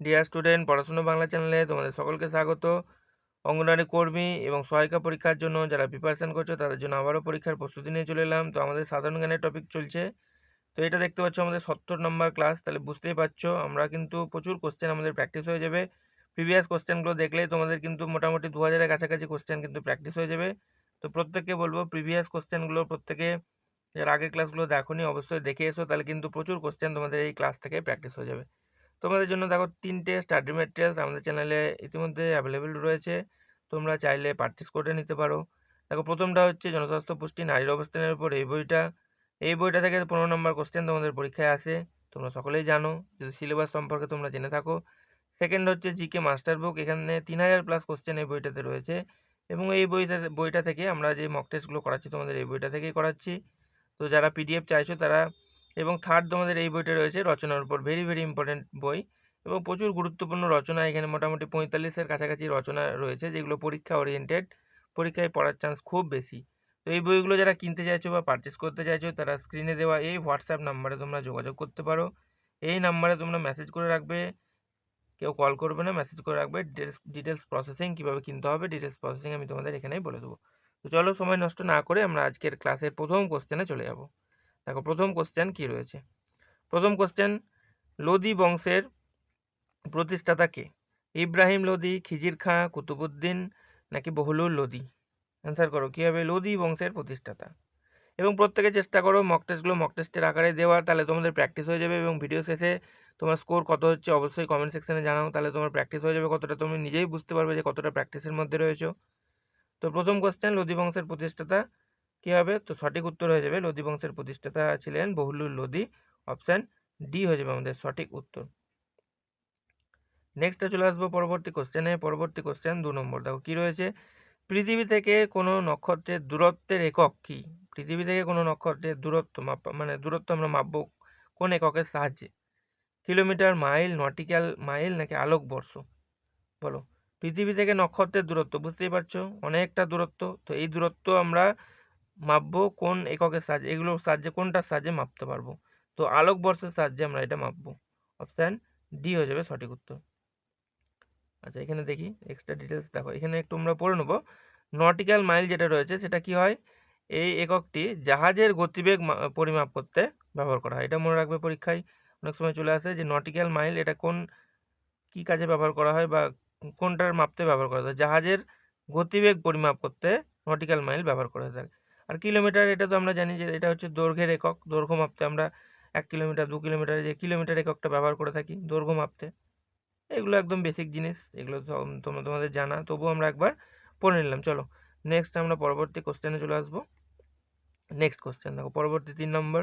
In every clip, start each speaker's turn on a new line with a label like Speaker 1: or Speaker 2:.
Speaker 1: Dear student পড়াশুনো বাংলা চ্যানেলে তোমাদের সকলকে স্বাগত। অঙ্গনওয়াড়ি কর্মী এবং সহায়িকা পরীক্ষার জন্য যারা প্রিপারেশান করছ, তাদের জন্য আবারও পরীক্ষার প্রস্তুতি নিয়ে চলে এলাম। তো আমাদের সাধারণ জ্ঞানের টপিক চলছে। তো এটা দেখতে পাচ্ছ আমাদের সত্তর নম্বর ক্লাস তাহলে বুঝতেই পারছ। আমরা কিন্তু প্রচুর কোশ্চেন আমাদের প্র্যাকটিস হয়ে যাবে। প্রিভিয়াস কোশ্চেনগুলো দেখলেই তোমাদের কিন্তু মোটামুটি দু হাজারের কাছাকাছি কোশ্চেন কিন্তু প্র্যাকটিস হয়ে যাবে। তো প্রত্যেককে বলব প্রিভিয়াস কোশ্চেনগুলো প্রত্যেকে এর আগের ক্লাসগুলো দেখোনি, অবশ্যই দেখে এসো। তাহলে কিন্তু প্রচুর কোশ্চেন তোমাদের এই ক্লাস থেকে প্র্যাকটিস হয়ে যাবে। তোমাদের জন্য দেখো তিনটে স্টাডি ম্যাটেরিয়ালস আমাদের চ্যানেলে ইতিমধ্যে অ্যাভেলেবেল রয়েছে। তোমরা চাইলে পারচেস করে নিতে পারো। দেখো প্রথমটা হচ্ছে জনস্বাস্থ্য পুষ্টি, নারীর অবস্থানের উপর এই বইটা। এই বইটা থেকে পনেরো নম্বর কোশ্চেন তোমাদের পরীক্ষায় আসে। তোমরা সকলেই জানো, যদি সিলেবাস সম্পর্কে তোমরা জেনে থাকো। সেকেন্ড হচ্ছে জিকে মাস্টার বুক এখানে তিন হাজার প্লাস কোশ্চেন এই বইটাতে রয়েছে। এবং এই বইটা বইটা থেকে আমরা যে মক টেস্টগুলো করাচ্ছি, তোমাদের এই বইটা থেকেই করাচ্ছি। তো যারা পিডিএফ চাইছো তারা এবং থার্ড তোমাদের এই বইটা রয়েছে, রচনার উপর ভেরি ভেরি ইম্পর্টেন্ট বই এবং প্রচুর গুরুত্বপূর্ণ রচনা, এখানে মোটামুটি পঁয়তাল্লিশের কাছাকাছি রচনা রয়েছে, যেগুলো পরীক্ষা ওরিয়েন্টেড পরীক্ষায় পড়ার চান্স খুব বেশি। তো এই বইগুলো যারা কিনতে চাইছো বা পারচেস করতে চাইছো, তারা স্ক্রিনে দেওয়া এই হোয়াটসঅ্যাপ নাম্বারে তোমরা যোগাযোগ করতে পারো। এই নাম্বারে তোমরা মেসেজ করে রাখবে, কেউ কল করবে না মেসেজ করে রাখবে ডিটেলস ডিটেলস প্রসেসিং কীভাবে কিনতে হবে ডিটেলস প্রসেসিং আমি তোমাদের এখানেই বলে দেবো। তো চলো, সময় নষ্ট না করে আমরা আজকের ক্লাসের প্রথম কোশ্চেনে চলে যাব। দেখো, প্রথম কোশ্চেন কি রয়েছে? প্রথম কোশ্চেন লোদি বংশের প্রতিষ্ঠাতা কে? ইব্রাহিম লোদি, খিজির খাঁ, কুতুবুদ্দিন নাকি বহুলুর লোদি? অ্যান্সার করো, কী হবে? লোদি বংশের প্রতিষ্ঠাতা। এবং প্রত্যেকে চেষ্টা করো মক টেস্টগুলো মক টেস্টের আকারে দেওয়ার তাহলে তোমাদের প্র্যাকটিস হয়ে যাবে এবং ভিডিও শেষে তোমার স্কোর কত হচ্ছে অবশ্যই কমেন্ট সেকশনে জানাও, তাহলে তোমার প্র্যাকটিস হয়ে যাবে কতটা তুমি নিজেই বুঝতে পারবে যে কতটা প্র্যাকটিসের মধ্যে রয়েছো। তো প্রথম কোশ্চেন লোদি বংশের প্রতিষ্ঠাতা কী হবে? তো সঠিক উত্তর হয়ে যাবে। লোদি বংশের প্রতিষ্ঠাতা ছিলেন বহুলুর লোদি অপশান ডি হয়ে যাবে আমাদের সঠিক উত্তর। নেক্সটে চলে আসব পরবর্তী কোশ্চেনে পরবর্তী কোশ্চেন দু নম্বর। দেখো কী রয়েছে? পৃথিবী থেকে কোনো নক্ষত্রের দূরত্বের একক কি? পৃথিবী থেকে কোনো নক্ষত্রের দূরত্ব মাপ মানে দূরত্ব আমরা মাপবো কোন এককের সাহায্যে? কিলোমিটার, মাইল, নটিক্যাল, মাইল নাকি আলোকবর্ষ বলো। পৃথিবী থেকে নক্ষত্রের দূরত্ব, বুঝতেই পারছ? অনেকটা দূরত্ব। তো এই দূরত্ব আমরা মাপবো কোন এককের সাহায্যে এগুলোর সাহায্যে কোনটার সাহায্যে মাপতে পারব? তো আলোকবর্ষের সাহায্যে আমরা এটা মাপবো। অপশান ডি হয়ে যাবে সঠিক উত্তর। আচ্ছা এখানে দেখি এক্সট্রা ডিটেলস দেখো। এখানে একটু আমরা পড়ে নেব। নটিক্যাল মাইল যেটা রয়েছে, সেটা কি হয়? এই এককটি জাহাজের গতিবেগ পরিমাপ করতে ব্যবহার করা হয়। এটা মনে রাখবে পরীক্ষায়। অনেক সময় চলে আসে যে নটিক্যাল মাইল এটা কোন, কি কাজে ব্যবহার করা হয় বা কোনটার মাপতে ব্যবহার করা হয়? জাহাজের গতিবেগ পরিমাপ করতে নটিক্যাল মাইল ব্যবহার করা থাকে আর কিলোমিটার এটা তো আমরা জানি যে এটা হচ্ছে দৈর্ঘ্যের একক। দৈর্ঘ্য মাপতে আমরা এক কিলোমিটার, দু কিলোমিটার যে কিলোমিটার এককটা ব্যবহার করে থাকি দৈর্ঘ্য মাপতে। এগুলো একদম বেসিক জিনিস, এগুলো তোমরা তোমাদের জানা। তবুও আমরা একবার পড়ে নিলাম। চলো নেক্সট আমরা পরবর্তী কোশ্চেনে চলে আসব। নেক্সট কোশ্চেন দেখো, পরবর্তী তিন নম্বর।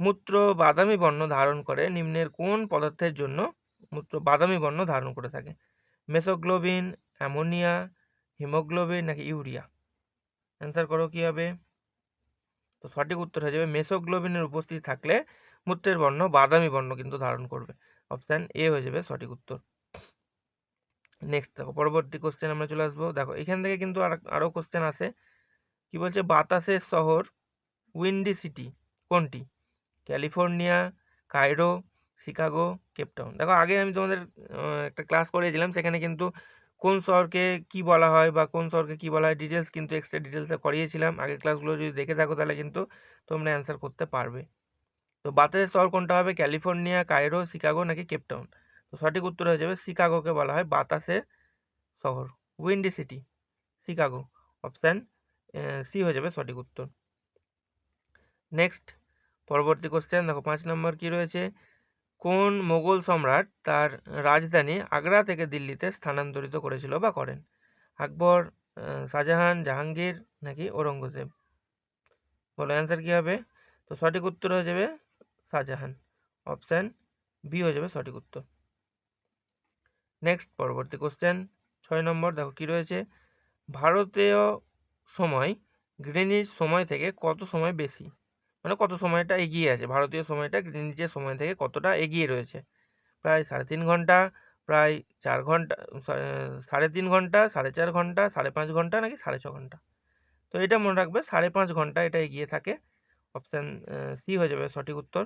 Speaker 1: মূত্র বাদামি বর্ণ ধারণ করে নিম্নের কোন পদার্থের জন্য মূত্র বাদামি বর্ণ ধারণ করে থাকে? মেসোগ্লোবিন, অ্যামোনিয়া, হিমোগ্লোবিন নাকি ইউরিয়া? অ্যান্সার করো কী হবে? তো সঠিক উত্তর হয়ে যাবে। মেসোগ্লোবিনের উপস্থিতি থাকলে মূত্রের বর্ণ, বাদামি বর্ণ কিন্তু ধারণ করবে। অপশান এ হয়ে যাবে সঠিক উত্তর। নেক্সট দেখো, পরবর্তী কোশ্চেন আমরা চলে আসব। দেখো, এখান থেকে কিন্তু আর আরও কোশ্চেন আছে। কি বলছে? বাতাসের শহর উইন্ডি সিটি কোনটি? California Cairo Chicago, Cape Town. দেখো, আগে আমি তোমাদের একটা ক্লাস করিয়েছিলাম। সেখানে কিন্তু কোন শহরকে কি বলা হয় বা কোন শহরকে কি বলা হয় ডিটেলস কিন্তু এক্সট্রা ডিটেলসে করিয়েছিলাম। আগের ক্লাসগুলো যদি দেখে থাকো তাহলে কিন্তু তোমরা অ্যান্সার করতে পারবে। তো বাতাসের শহর কোনটা হবে? ক্যালিফোর্নিয়া, কায়রো, শিকাগো নাকি কেপটাউন তো সঠিক উত্তর হয়ে যাবে শিকাগোকে বলা হয় বাতাসের শহর, windy city, Chicago. Option C হয়ে যাবে সঠিক উত্তর। নেক্সট পরবর্তী কোশ্চেন দেখো পাঁচ নম্বর কি রয়েছে? কোন মোগল সম্রাট তার রাজধানী আগ্রা থেকে দিল্লিতে স্থানান্তরিত করেছিল বা করেন? আকবর শাহজাহান, জাহাঙ্গীর নাকি ঔরঙ্গজেব? বলো অ্যান্সার কী হবে? তো সঠিক উত্তর হয়ে যাবে শাহজাহান। অপশান বি হয়ে যাবে সঠিক উত্তর। নেক্সট পরবর্তী কোশ্চেন ছয় নম্বর, দেখো কী রয়েছে? ভারতীয় সময় গ্রিনিচ সময় থেকে কত সময় বেশি? মানে কত সময়টা এগিয়ে আছে? ভারতীয় সময়টা গ্রিনিচের সময় থেকে কতটা এগিয়ে রয়েছে? প্রায় সাড়ে তিন ঘণ্টা, প্রায় চার ঘণ্টা সাড়ে তিন ঘণ্টা, সাড়ে চার ঘণ্টা, সাড়ে পাঁচ ঘণ্টা নাকি সাড়ে ছ ঘণ্টা? তো এটা মনে রাখবে সাড়ে পাঁচ ঘণ্টা এটা এগিয়ে থাকে। অপশান সি হয়ে যাবে সঠিক উত্তর।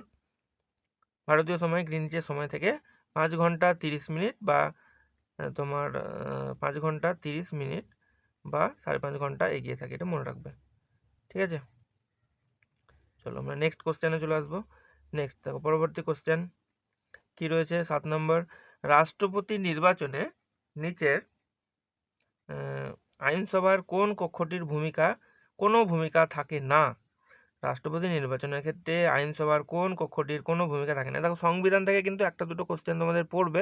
Speaker 1: ভারতীয় সময় গ্রিনিচের সময় থেকে পাঁচ ঘণ্টা তিরিশ মিনিট বা তোমার পাঁচ ঘণ্টা তিরিশ মিনিট বা সাড়ে পাঁচ ঘণ্টা এগিয়ে থাকে এটা মনে রাখবে। ঠিক আছে? চলো আমরা নেক্সট কোশ্চেনে চলে আসব। নেক্সট দেখো, পরবর্তী কোশ্চেন কি রয়েছে? সাত নম্বর। রাষ্ট্রপতি নির্বাচনে নিচের আইনসভার কোন কক্ষটির ভূমিকা, কোনো ভূমিকা থাকে না? রাষ্ট্রপতি নির্বাচনের ক্ষেত্রে আইনসভার কোন কক্ষটির কোনো ভূমিকা থাকে না? দেখো, সংবিধান থেকে কিন্তু একটা দুটো কোশ্চেন তোমাদের পড়বে।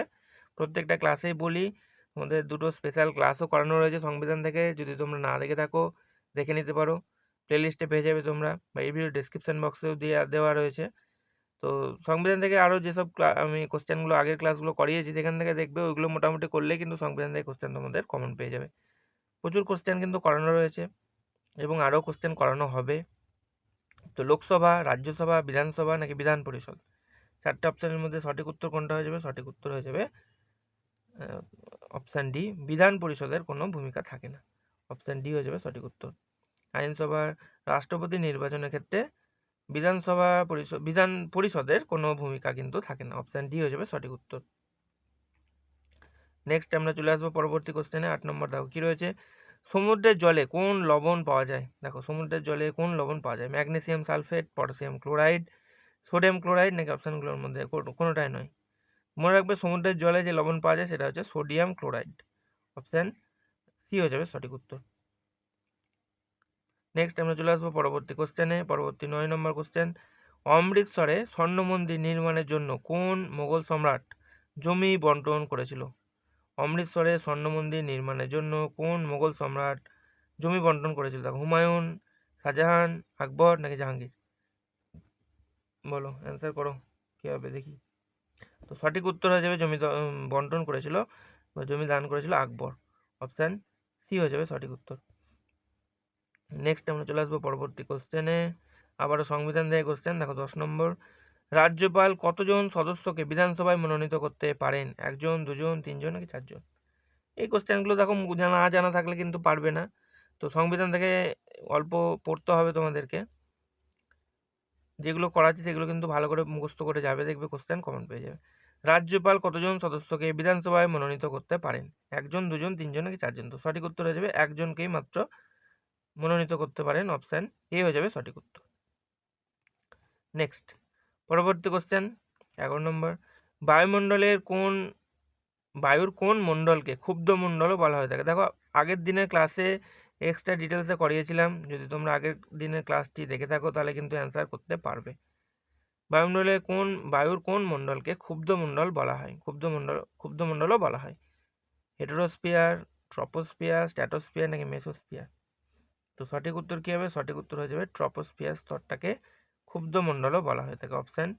Speaker 1: প্রত্যেকটা ক্লাসেই বলি। তোমাদের দুটো স্পেশাল ক্লাসও করানো রয়েছে সংবিধান থেকে। যদি তোমরা না দেখে থাকো, দেখে নিতে পারো। প্লেলিস্টে পেয়ে যাবে তোমরা বা এই ভিডিও ডিসক্রিপশান বক্সেও দিয়ে দেওয়া রয়েছে। তো সংবিধান থেকে আরও যেসব আমি কোশ্চেনগুলো আগের ক্লাসগুলো করিয়েছি সেখান থেকে দেখবে ওইগুলো মোটামুটি করলেই কিন্তু সংবিধান থেকে কোশ্চেন তোমাদের কমন পেয়ে যাবে। প্রচুর কোশ্চেন কিন্তু করানো রয়েছে এবং আরও কোশ্চেন করানো হবে। তো লোকসভা, রাজ্যসভা, বিধানসভা নাকি বিধান পরিষদ? চারটে অপশানের মধ্যে সঠিক উত্তর কোনটা হয়ে যাবে? সঠিক উত্তর হয়ে যাবে অপশান ডি বিধান পরিষদের কোনো ভূমিকা থাকে না। অপশান ডি হয়ে যাবে সঠিক উত্তর। আইনসভার রাষ্ট্রপতি নির্বাচনের ক্ষেত্রে বিধানসভা পরিষদ বিধান পরিষদের কোনো ভূমিকা কিন্তু থাকে না। অপশান ডি হয়ে যাবে সঠিক উত্তর। নেক্সট আমরা চলে আসব পরবর্তী কোশ্চেনে আট নম্বর দেখো, কী রয়েছে? সমুদ্রের জলে কোন লবণ পাওয়া যায়? দেখো, সমুদ্রের জলে কোন লবণ পাওয়া যায়? Magnesium sulphate, potassium chloride, sodium chloride নাকি অপশানগুলোর মধ্যে কোনো- কোনোটাই নয়। মনে রাখবে সমুদ্রের জলে যে লবণ পাওয়া যায় সেটা হচ্ছে সোডিয়াম ক্লোরাইড। অপশান সি হয়ে যাবে সঠিক উত্তর। নেক্সট আমরা চলে আসব পরবর্তী কোশ্চেনে পরবর্তী নয় নম্বর কোশ্চেন অমৃতসরে স্বর্ণ মন্দির নির্মাণের জন্য কোন মোগল সম্রাট জমি বন্টন করেছিল? অমৃতসরে স্বর্ণ মন্দির নির্মাণের জন্য কোন মোগল সম্রাট জমি বন্টন করেছিল? দেখো, হুমায়ুন, শাহজাহান, আকবর নাকি জাহাঙ্গীর? বলো অ্যান্সার করো, কী হবে দেখি। তো সঠিক উত্তর হয়ে যাবে জমি বন্টন করেছিল বা জমি দান করেছিল আকবর। অপশান সি হয়ে যাবে সঠিক উত্তর। নেক্সট আমরা চলে আসব পরবর্তী কোশ্চেনে আবারও সংবিধান থেকে কোশ্চেন দেখো দশ নম্বর। রাজ্যপাল কতজন সদস্যকে বিধানসভায় মনোনীত করতে পারেন? একজন, দুজন, তিনজন নাকি চারজন? এই কোশ্চেনগুলো দেখো জানা জানা থাকলে কিন্তু পারবে না। তো সংবিধান থেকে অল্প পড়তে হবে তোমাদেরকে। যেগুলো করাচ্ছি সেগুলো কিন্তু ভালো করে মুখস্থ করে যাবে, দেখবে কোশ্চেন কমন পেয়ে যাবে। রাজ্যপাল কতজন সদস্যকে বিধানসভায় মনোনীত করতে পারেন? একজন, দুজন, তিনজন নাকি চারজন? তো সঠিক উত্তর হয়ে যাবে একজনকেই মাত্র মনোনীত করতে পারেন অপশান এ হয়ে যাবে সঠিক উত্তর। নেক্সট পরবর্তী কোশ্চেন এগারো নম্বর, বায়ুমণ্ডলের কোন, বায়ুর কোন মণ্ডলকে ক্ষুব্ধ মণ্ডলও বলা হয়ে? থাকে দেখো, আগের দিনের ক্লাসে এক্সট্রা ডিটেলসে করিয়েছিলাম। যদি তোমরা আগের দিনের ক্লাসটি দেখে থাকো, তাহলে কিন্তু অ্যান্সার করতে পারবে। বায়ুমণ্ডলে কোন, বায়ুর কোন মণ্ডলকে ক্ষুব্ধ মণ্ডল বলা হয়? ক্ষুব্ধ মণ্ডল, ক্ষুব্ধ মণ্ডলও বলা হয়। হেটেরোস্পিয়ার ট্রপোস্পিয়ার স্ট্যাটোস্পিয়ার নাকি মেসোস্পিয়ার তো সঠিক উত্তর কী হবে? সঠিক উত্তর হয়ে যাবে ট্রপোস্ফিয়ার স্তরটাকে ক্ষুব্ধ মণ্ডলও বলা হয়ে থাকে। অপশান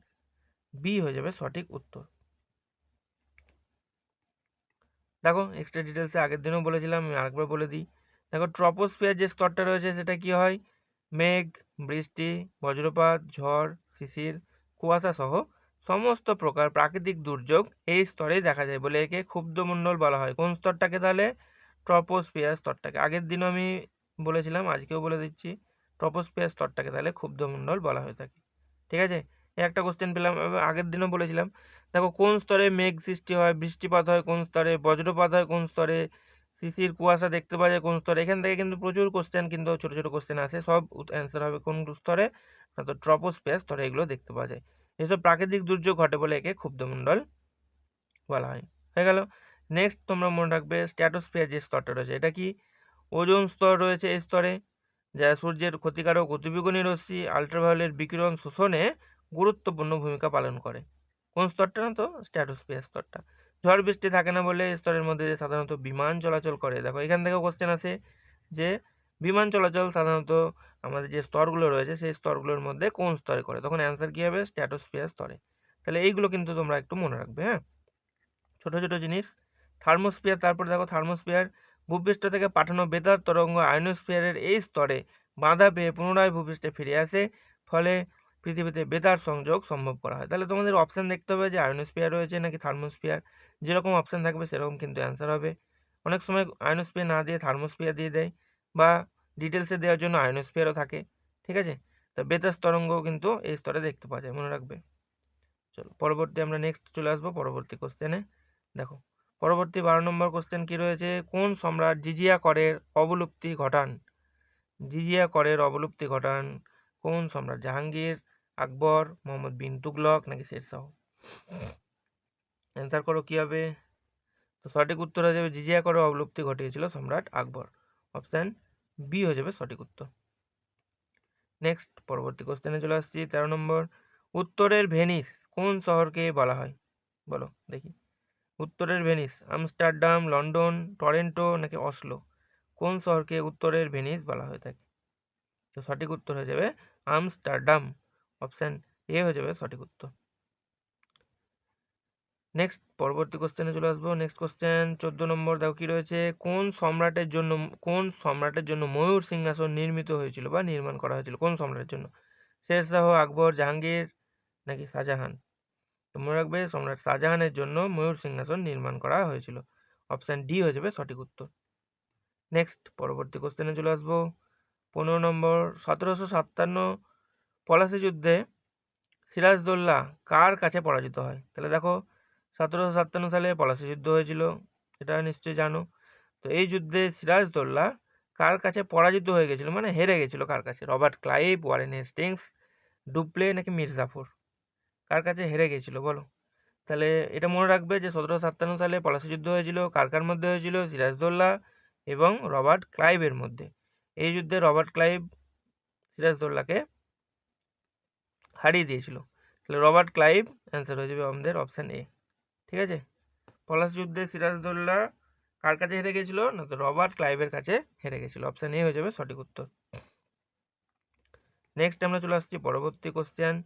Speaker 1: বি হয়ে যাবে সঠিক উত্তর। দেখো এক্সট্রা ডিটেলসে আগের দিনও বলেছিলাম, আমি আরেকবার বলে দিই। দেখো ট্রপোস্ফিয়ার যে স্তরটা রয়েছে, সেটা কি হয়? মেঘ, বৃষ্টি, বজ্রপাত, ঝড়, শিশির, কুয়াশা সহ সমস্ত প্রকার প্রাকৃতিক দুর্যোগ এই স্তরেই দেখা যায় বলে একে ক্ষুব্ধমণ্ডল বলা হয়। কোন স্তরটাকে তাহলে? ট্রপোস্ফিয়ার স্তরটাকে। আগের দিনও আমি বলেছিলাম, আজকেও বলে দিচ্ছি, ট্রপোস্ফিয়ার স্তরটাকে তাহলে ক্ষুব্ধমণ্ডল বলা হয়ে থাকে। ঠিক আছে? একটা কোশ্চেন পেলাম আগের দিনও বলেছিলাম, দেখো কোন স্তরে মেঘ সৃষ্টি হয়, বৃষ্টিপাত হয় কোন স্তরে, বজ্রপাত হয় কোন স্তরে, শিশির কুয়াশা দেখতে পাওয়া যায় কোন স্তরে, এখান থেকে কিন্তু প্রচুর কোশ্চেন কিন্তু ছোটো ছোটো কোশ্চেন আসে, সব অ্যান্সার হবে কোন স্তরে তো ট্রপোস্ফিয়ার স্তরে এগুলো দেখতে পাওয়া যায়। এসব প্রাকৃতিক দুর্যোগ ঘটে বলে একে ক্ষুব্ধমণ্ডল বলা হয়। হয়ে গেল। নেক্সট তোমরা মনে রাখবে স্ট্যাটোস্ফিয়ার যে স্তরটা রয়েছে, এটা কি? ওজোন স্তর রয়েছে এই স্তরে, যা সূর্যের ক্ষতিকারক অতিবেগুনি রশ্মি আল্ট্রাভায়োলেট বিকিরণ শোষণে গুরুত্বপূর্ণ ভূমিকা পালন করে। কোন স্তরটা না তো? স্ট্যাটোস্ফিয়ার স্তরটা। ঝড়, বৃষ্টি থাকে না বলে স্তরের মধ্যে সাধারণত বিমান চলাচল করে। দেখো, এখান থেকেও কোশ্চেন আছে যে, বিমান চলাচল সাধারণত আমাদের যে স্তরগুলো রয়েছে, সেই স্তরগুলোর মধ্যে কোন স্তরে করে? তখন অ্যান্সার কী হবে? স্ট্যাটোস্ফিয়ার স্তরে। তাহলে এইগুলো কিন্তু তোমরা একটু মনে রাখবে হ্যাঁ? ছোট ছোট জিনিস। থার্মোস্ফিয়ার, তারপর দেখো থার্মোস্ফিয়ার ভূপৃষ্ঠ থেকে পাঠানো বেতার তরঙ্গ আয়নোস্ফিয়ারের এই স্তরে বাধা পেয়ে পুনরায় ভূপৃষ্ঠে ফিরে আসে। ফলে পৃথিবীতে বেতার সংযোগ সম্ভব করা হয়। তাহলে তোমাদের অপশান দেখতে হবে যে আয়নোস্ফিয়ার রয়েছে নাকি থার্মোস্ফিয়ার। যেরকম অপশান থাকবে সেরকম কিন্তু অ্যান্সার হবে। অনেক সময় আয়নোস্ফিয়ার না দিয়ে থার্মোস্ফিয়ার দিয়ে দেয় বা ডিটেলসে দেওয়ার জন্য আয়নোস্ফিয়ারও থাকে। ঠিক আছে? তো বেতার তরঙ্গ কিন্তু এই স্তরে দেখতে পাওয়া যায়। মনে রাখবে? চলো, পরবর্তী আমরা নেক্সট চলে আসব, পরবর্তী কোশ্চেনে দেখো পরবর্তী বারো নম্বর কোশ্চেন কি রয়েছে? কোন সম্রাট জিজিয়া করের অবলুপ্তি ঘটান? জিজিয়া করের অবলুপ্তি ঘটান কোন সম্রাট? জাহাঙ্গীর, আকবর, মোহাম্মদ বিন তুগলক নাকি শেরশাহ অ্যান্সার করো কী হবে? তো সঠিক উত্তর হয়ে যাবে জিজিয়া করের অবলুপ্তি ঘটিয়েছিল সম্রাট আকবর। অপশান বি হয়ে যাবে সঠিক উত্তর। নেক্সট পরবর্তী কোশ্চেনে চলে আসছি, তেরো নম্বর, উত্তরের ভেনিস কোন শহরকে বলা হয়? বলো, দেখি। উত্তরের ভেনিস, আমস্টারডাম, লন্ডন, টরেন্টো নাকি অসলো? কোন শহরকে উত্তরের ভেনিস বলা হয়ে থাকে? তো সঠিক উত্তর হয়ে যাবে আমস্টারডাম। অপশান এ হয়ে যাবে সঠিক উত্তর। নেক্সট, পরবর্তী কোশ্চেনে চলে আসব। নেক্সট কোশ্চেন চোদ্দ নম্বর দেখো কি রয়েছে? কোন সম্রাটের জন্য, কোন সম্রাটের জন্য ময়ূর সিংহাসন নির্মিত হয়েছিল বা নির্মাণ করা হয়েছিল? কোন সম্রাটের জন্য? শেরশাহ, আকবর, জাহাঙ্গীর নাকি শাহজাহান? তো মনে রাখবে সম্রাট শাহজাহানের জন্য ময়ূর সিংহাসন নির্মাণ করা হয়েছিল। অপশান ডি হয়ে যাবে সঠিক উত্তর। নেক্সট পরবর্তী কোশ্চেনে চলে আসব। পনেরো নম্বর, সতেরোশো সাতান্ন পলাশি যুদ্ধে সিরাজদৌল্লা কার কাছে পরাজিত হয়? তাহলে দেখো, সতেরোশো সাতান্ন সালে পলাশি যুদ্ধ হয়েছিল, এটা নিশ্চয়ই জানো। তো এই যুদ্ধে সিরাজদৌল্লা কার কাছে পরাজিত হয়ে গেছিল? মানে হেরে গেছিল কার কাছে? Robert Clive, Warren Hastings, Dupleix নাকি মির্জাফর? কার কাছে হেরে গেছিল বলো? তাহলে এটা মনে রাখবে যে সতেরোশো সাতান্ন সালে পলাশি যুদ্ধ হয়েছিল কার কার মধ্যে হয়েছিল, সিরাজদৌল্লা এবং রবার্ট ক্লাইভের মধ্যে। এই যুদ্ধে রবার্ট ক্লাইভ সিরাজদৌল্লাকে হারিয়ে দিয়েছিল। তাহলে রবার্ট ক্লাইভ অ্যান্সার হয়ে যাবে আমাদের অপশান এ ঠিক আছে? পলাশ যুদ্ধে সিরাজদৌল্লা কার কাছে হেরে গেছিল? না তো রবার্ট ক্লাইভের কাছে হেরে গেছিল। অপশান এ হয়ে যাবে সঠিক উত্তর। নেক্সট আমরা চলে আসছি পরবর্তী কোশ্চেন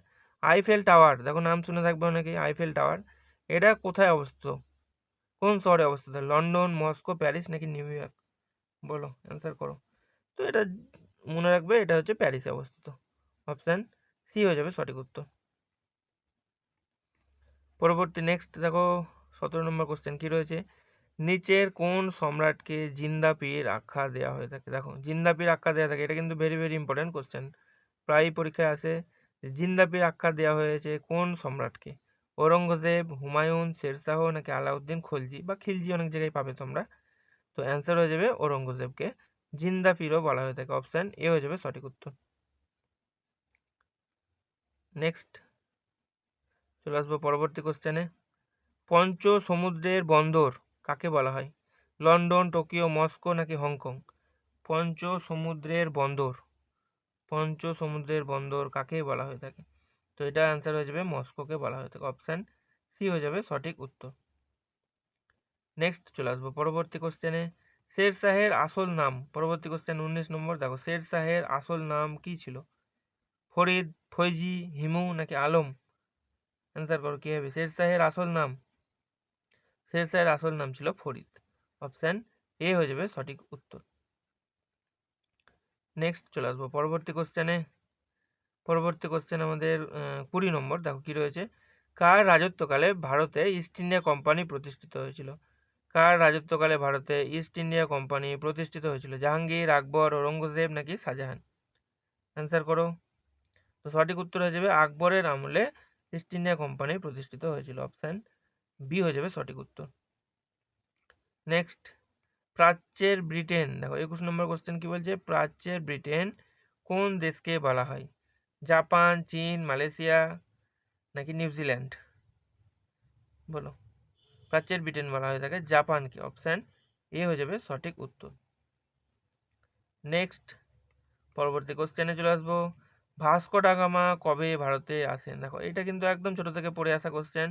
Speaker 1: আইফেল টাওয়ার দেখো নাম শুনে থাকবে অনেকে আইফেল টাওয়ার এটা কোথায় অবস্থিত? কোন শহরে অবস্থিত? লন্ডন, মস্কো, প্যারিস নাকি নিউ ইয়র্ক? বলো অ্যান্সার করো। তো এটা মনে রাখবে, এটা হচ্ছে প্যারিসে অবস্থিত। অপশান সি হয়ে যাবে সঠিক উত্তর। পরবর্তী নেক্সট দেখো সতেরো নম্বর কোশ্চেন কী রয়েছে? নিচের কোন সম্রাটকে জিন্দা পীর আখ্যা দেওয়া হয়ে থাকে? দেখো জিন্দা পীর আখ্যা দেওয়া থাকে, এটা কিন্তু ভেরি ভেরি ইম্পর্ট্যান্ট কোশ্চেন প্রায়ই পরীক্ষায় আসে জিন্দা আখ্যা দেওয়া হয়েছে কোন সম্রাটকে? ঔরঙ্গজেব, হুমায়ুন, শেরশাহ নাকি আলাউদ্দিন, খলজি বা খিলজি অনেক জায়গায় পাবে তোমরা? তো অ্যান্সার হয়ে যাবে ঔরঙ্গজেবকে। জিন্দা পীরও বলা হয়ে থাকে। অপশান এ হয়ে যাবে সঠিক উত্তর। নেক্সট চলে আসব পরবর্তী কোশ্চেনে পঞ্চ সমুদ্রের বন্দর কাকে বলা হয়? লন্ডন, টোকিও, মস্কো নাকি হংকং? পঞ্চ সমুদ্রের বন্দর। পঞ্চ সমুদ্রের বন্দর কাকে বলা হয়ে থাকে? তো এটা অ্যান্সার হয়ে যাবে মস্কোকে বলা হয়ে থাকে। অপশান সি হয়ে যাবে সঠিক উত্তর। নেক্সট চলে আসব পরবর্তী কোশ্চেনে শের শাহের আসল নাম, পরবর্তী কোশ্চেন উনিশ নম্বর। দেখো শের শাহের আসল নাম কি ছিল? ফরিদ, ফৈজি, হিমু নাকি আলম? অ্যান্সার করো কী হবে? শের শাহের আসল নাম। শের শাহের আসল নাম ছিল ফরিদ। অপশান এ হয়ে যাবে সঠিক উত্তর। নেক্সট চলে আসব। পরবর্তী কোশ্চেনে পরবর্তী কোশ্চেন আমাদের কুড়ি নম্বর। দেখো কী রয়েছে? কার রাজত্বকালে ভারতে ইস্ট ইন্ডিয়া কোম্পানি প্রতিষ্ঠিত হয়েছিল? কার রাজত্বকালে ভারতে ইস্ট ইন্ডিয়া কোম্পানি প্রতিষ্ঠিত হয়েছিল? জাহাঙ্গীর, আকবর, ঔরঙ্গজেব নাকি শাহজাহান? অ্যান্সার করো। তো সঠিক উত্তর হয়ে যাবে আকবরের আমলে ইস্ট ইন্ডিয়া কোম্পানি প্রতিষ্ঠিত হয়েছিল। অপশান বি হয়ে যাবে সঠিক উত্তর। নেক্সট প্রাচ্যের ব্রিটেন, দেখো একুশ নম্বর কোশ্চেন কি বলছে? প্রাচ্যের ব্রিটেন কোন দেশকে বলা হয়? জাপান, চীন, মালয়েশিয়া নাকি নিউজিল্যান্ড বলো। প্রাচ্যের ব্রিটেন বলা হয়ে থাকে জাপানকে। অপশান এ হয়ে যাবে সঠিক উত্তর। নেক্সট পরবর্তী কোশ্চেনে চলে আসব। ভাস্কো ডাগামা কবে ভারতে আসেন? দেখো, এটা কিন্তু একদম ছোট থেকে পড়ে আসা কোশ্চেন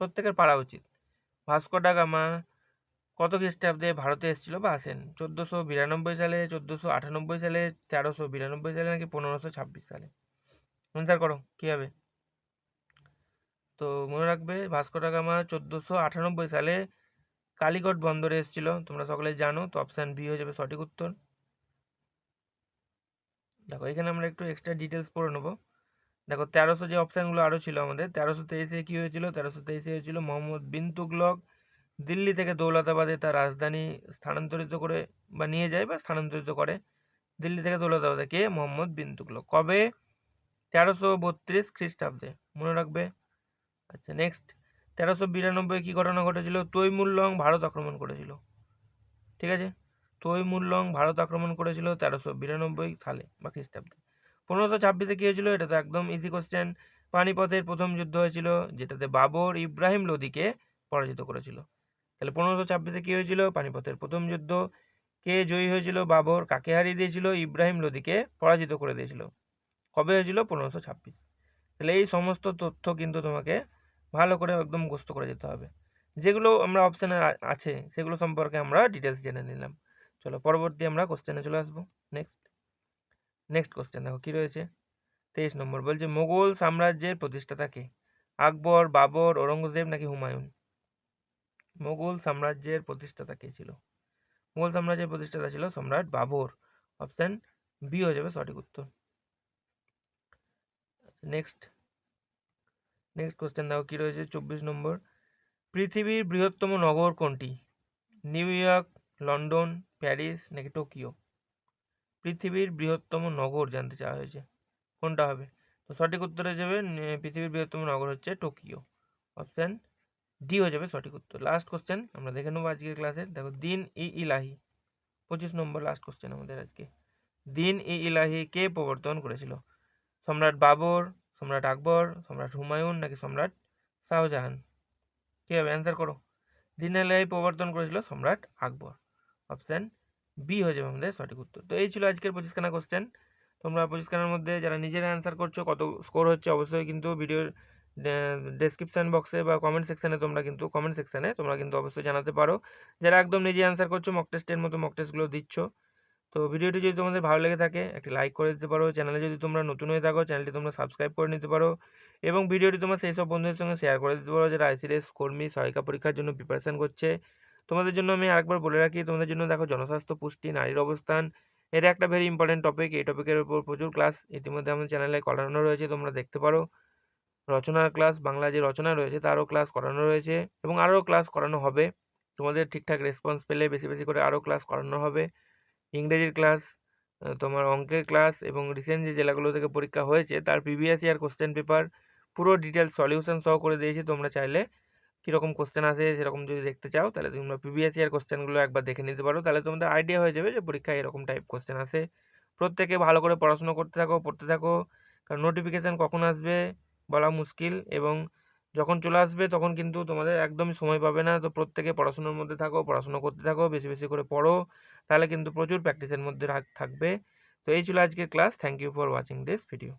Speaker 1: প্রত্যেকের পারা উচিত। ভাস্কো ডাগামা কত খ্রিস্টাব্দে ভারতে এসেছিল বা আসেন? চোদ্দোশো বিরানব্বই সালে, চোদ্দোশো আটানব্বই সালে, তেরোশো বিরানব্বই সালে নাকি পনেরোশো ছাব্বিশ সালে? অ্যান্সার করো, কী হবে? তো মনে রাখবে ভাস্কো ডাগামা চোদ্দোশো আটানব্বই সালে কালীঘট বন্দরে এসেছিল। তোমরা সকলে জানো, তো অপশান বি হয়ে যাবে সঠিক উত্তর। দেখো, এখানে আমরা একটু এক্সট্রা ডিটেলস পড়ে নেব। দেখো, তেরোশো যে অপশানগুলো আরও ছিল আমাদের, তেরোশো তেইশে কী হয়েছিল? তেরোশো তেইশে হয়েছিল মোহাম্মদ বিন তুগলক দিল্লি থেকে দৌলতাবাদে তার রাজধানী স্থানান্তরিত করে বা নিয়ে যায় বা স্থানান্তরিত করে। দিল্লি থেকে দৌলতাবাদে কে? মোহাম্মদ বিন তুগলক কবে? তেরোশো বত্রিশ খ্রিস্টাব্দে। মনে রাখবে? আচ্ছা নেক্সট তেরোশো বিরানব্বই কী ঘটনা ঘটেছিল? তৈমুল্লং ভারত আক্রমণ করেছিল। ঠিক আছে? তৈমুল্লং ভারত আক্রমণ করেছিল তেরোশো বিরানব্বই সালে বা খ্রিস্টাব্দে। পনেরোশো ছাব্বিশে কী হয়েছিল? এটা তো একদম ইজি কোশ্চেন পানিপথের প্রথম যুদ্ধ হয়েছিল, যেটাতে বাবর ইব্রাহিম লোদিকে পরাজিত করেছিল। তাহলে পনেরোশো ছাব্বিশে কী হয়েছিল? পানিপথের প্রথম যুদ্ধ। কে জয়ী হয়েছিল? বাবর। কাকে হারিয়ে দিয়েছিল? ইব্রাহিম লোদিকে পরাজিত করে দিয়েছিল। কবে হয়েছিল? পনেরোশো ছাব্বিশ। তাহলে এই সমস্ত তথ্য কিন্তু তোমাকে ভালো করে একদম মুখস্থ করে যেতে হবে। যেগুলো আমরা অপশানে আছে, সেগুলো সম্পর্কে আমরা ডিটেলস জেনে নিলাম। চলো, পরবর্তী আমরা কোশ্চেনে চলে আসব। নেক্সট নেক্সট কোশ্চেন দেখো কী রয়েছে? তেইশ নম্বর বলছে, মোগল সাম্রাজ্যের প্রতিষ্ঠাতা কে? আকবর, বাবর, ঔরঙ্গজেব নাকি হুমায়ুন? মোগল সাম্রাজ্যের প্রতিষ্ঠাতা কে ছিল? মোগল সাম্রাজ্যের প্রতিষ্ঠাতা ছিল সম্রাট বাবর। অপশান বি হয়ে যাবে সঠিক উত্তর। নেক্সট। নেক্সট কোশ্চেন দেখো কী রয়েছে? চব্বিশ নম্বর। পৃথিবীর বৃহত্তম নগর কোনটি? নিউ ইয়র্ক, লন্ডন, প্যারিস নাকি টোকিও? পৃথিবীর বৃহত্তম নগর জানতে চাওয়া হয়েছে। কোনটা হবে? তো সঠিক উত্তরে যাবে পৃথিবীর বৃহত্তম নগর হচ্ছে টোকিও। অপশান ডি হয়ে যাবে সঠিক উত্তর। লাস্ট কোশ্চেন আমরা দেখে নেব আজকের ক্লাসে দেখো, দিন ই ইলাহি। পঁচিশ নম্বর লাস্ট কোশ্চেন আমাদের আজকে। দিন ই ইলাহি কে প্রবর্তন করেছিল? সম্রাট বাবর, সম্রাট আকবর, সম্রাট হুমায়ুন, নাকি সম্রাট শাহজাহান? কী হবে অ্যান্সার করো। দিন ইলাহি প্রবর্তন করেছিল সম্রাট আকবর। অপশান বি হয়ে যাবে আমাদের সঠিক উত্তর। তো এই ছিল আজকের পঁচিশখানা কোশ্চেন তোমরা পঁচিশখানার মধ্যে যারা নিজেরা অ্যান্সার করছ, কত স্কোর হচ্ছে, অবশ্যই কিন্তু ভিডিওর ডেসক্রিপশান বক্সে বা কমেন্ট সেকশানে তোমরা কিন্তু কমেন্ট সেকশানে তোমরা কিন্তু অবশ্যই জানাতে পারো। যারা একদম নিজে অ্যান্সার করছ মক টেস্টের মতো মক টেস্টগুলো দিচ্ছ। তো ভিডিওটি যদি তোমাদের ভালো লেগে থাকে, একটি লাইক করে দিতে পারো। চ্যানেলে যদি তোমরা নতুন হয়ে থাকো চ্যানেলটি তোমরা সাবস্ক্রাইব করে নিতে পারো। এবং ভিডিওটি তোমরা সেই সব বন্ধুদের সঙ্গে শেয়ার করে দিতে পারো, যারা আইসিডিএস কর্মী, সহায়িকা পরীক্ষার জন্য প্রিপারেশান করছে। তোমাদের জন্য আমি আরেকবার বলে রাখি, তোমাদের জন্য দেখো জনস্বাস্থ্য পুষ্টি, নারীর অবস্থান, এটা একটা ভেরি ইম্পর্টেন্ট টপিক এই টপিকের উপর প্রচুর ক্লাস ইতিমধ্যে আমাদের চ্যানেলে করানো রয়েছে, তোমরা দেখতে পারো। রচনার ক্লাস, বাংলা যে রচনা রয়েছে তারও ক্লাস করানো রয়েছে এবং আরও ক্লাস করানো হবে। তোমাদের ঠিকঠাক রেসপন্স পেলে বেশি বেশি করে আরও ক্লাস করানো হবে। ইংরেজির ক্লাস তোমার অঙ্কের ক্লাস এবং রিসেন্ট যে জেলাগুলো থেকে পরীক্ষা হয়েছে তার প্রিভিয়াস ইয়ার কোশ্চেন পেপার পুরো ডিটেলস সলিউশন সহ করে দিয়েছি। তোমরা চাইলে কীরকম কোশ্চেন আসে সেরকম যদি দেখতে চাও তাহলে তোমরা প্রিভিয়াস ইয়ার কোশ্চেনগুলো একবার দেখে নিতে পারো। তাহলে তোমাদের আইডিয়া হয়ে যাবে যে পরীক্ষায় এরকম টাইপ কোশ্চেন আসে। প্রত্যেকে ভালো করে পড়াশুনো করতে থাকো, পড়তে থাকো, কারণ নোটিফিকেশান কখন আসবে? বলা মুশকিল এবং যখন চলে আসবে তখন কিন্তু তোমাদের একদমই সময় পাবে না। তো প্রত্যেকে পড়াশোনার মধ্যে থাকো, পড়াশোনা করতে থাকো, বেশি বেশি করে পড়ো। তাহলে কিন্তু প্রচুর প্র্যাকটিসের মধ্যে থাকবে। তো এই ছিল আজকের class thank you for watching this video